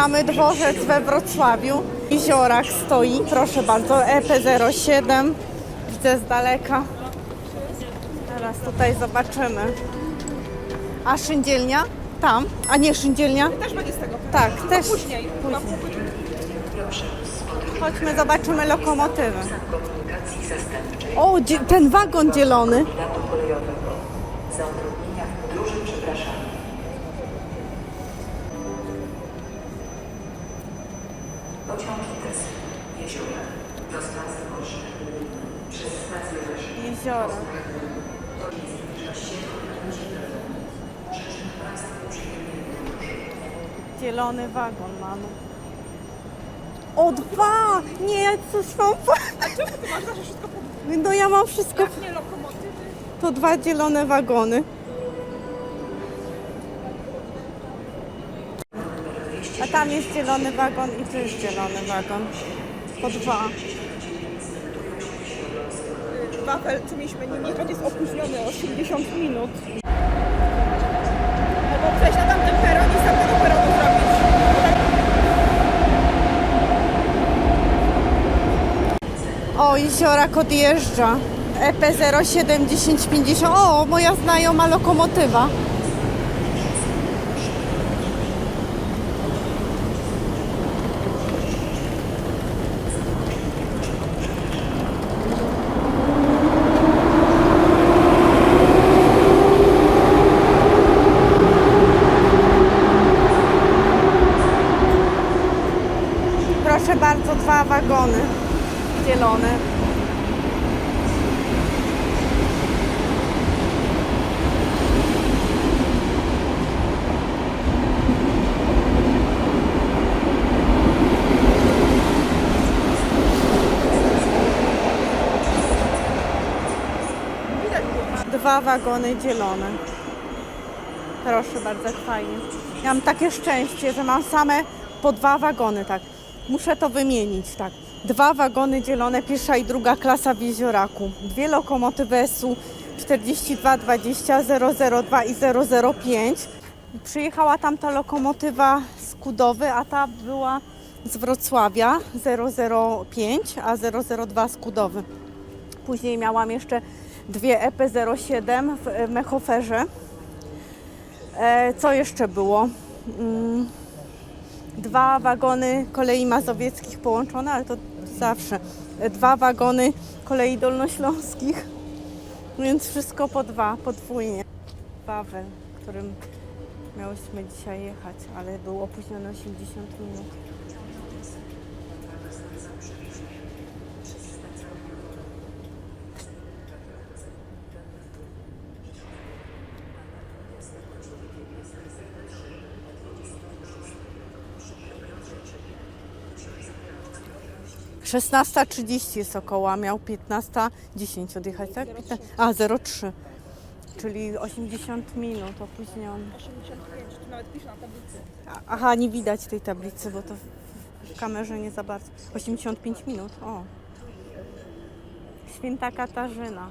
Witamy dworzec we Wrocławiu. Jeziorak stoi, proszę bardzo, E EP07. Widzę z daleka. Teraz tutaj zobaczymy. A szyndzielnia? Tam. A nie szyndzielnia? Też będzie z tego. Tak, też. Później. Pół Później. Chodźmy, zobaczymy lokomotywę. O, ten wagon dzielony. Za Jezioro. Zielony wagon mamy. O, dwa! Nie, coś mam... Masz zawsze wszystko po No ja mam wszystko. nie lokomotywy? To dwa zielone wagony. A tam jest zielony wagon i tu jest zielony wagon. Po dwa. Wafel, co mieliśmy nim jechać, jest opóźniony o 80 minut. Albo przejść na tamten peron i z tamtego peronu zrobić. O, jeziorak odjeżdża. E EP071050. O, moja znajoma lokomotywa. Proszę bardzo, dwa wagony zielone. Widać było. Dwa wagony zielone. Proszę bardzo, fajnie. Ja mam takie szczęście, że mam same po dwa wagony, tak. Muszę to wymienić, tak. Dwa wagony dzielone, pierwsza i druga klasa w Jezioraku. Dwie lokomotywy SU 4220, 002 i 005. Przyjechała tam ta lokomotywa z Kudowy, a ta była z Wrocławia 005, a 002 z Kudowy. Później miałam jeszcze dwie EP07 w Mechoferze. E, co jeszcze było? Dwa wagony kolei mazowieckich połączone, ale to zawsze. Dwa wagony kolei dolnośląskich, więc wszystko po dwa, podwójnie. Wawel, którym miałyśmy dzisiaj jechać, ale był opóźniony 80 minut. Szesnasta trzydzieści jest około, a miał 15.10 odjechać, tak? A, 03, czyli 80 minut opóźniony. 85, tu nawet pisze na tablicy. A- Aha, nie widać tej tablicy, bo to w- w kamerze nie za bardzo. 85 minut, o. Święta Katarzyna.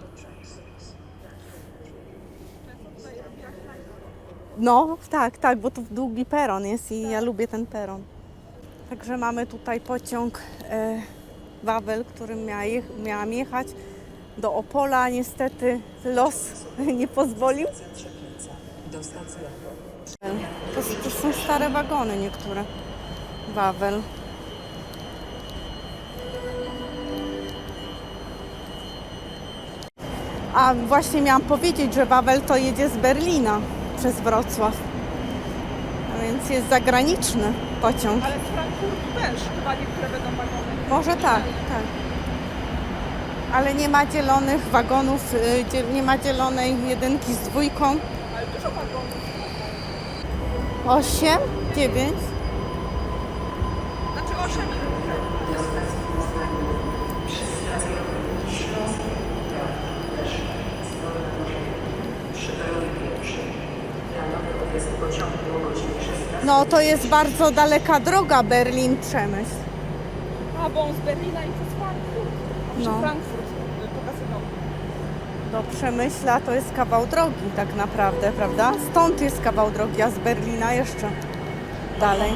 No, tak, tak, bo tu długi peron jest i ja lubię ten peron. Także mamy tutaj pociąg e, Wawel, którym miała miałam jechać do Opola. Niestety los nie pozwolił. To, to są stare wagony niektóre. Wawel. A właśnie miałam powiedzieć, że Wawel to jedzie z Berlina przez Wrocław. A więc jest zagraniczny pociąg. Ale z też które będą wagony. Może tak, tak. Ale nie ma dzielonych wagonów, y, nie ma dzielonej jedynki z dwójką. Ale dużo wagonów. 8, 9, No to jest bardzo daleka droga Berlin-Przemyśl. A, bo on z Berlina i przez Frankfurt. A No. Frankfurt y, pokazywał. Do Przemyśla to jest kawał drogi tak naprawdę, prawda? Stąd jest kawał drogi, a z Berlina jeszcze dalej.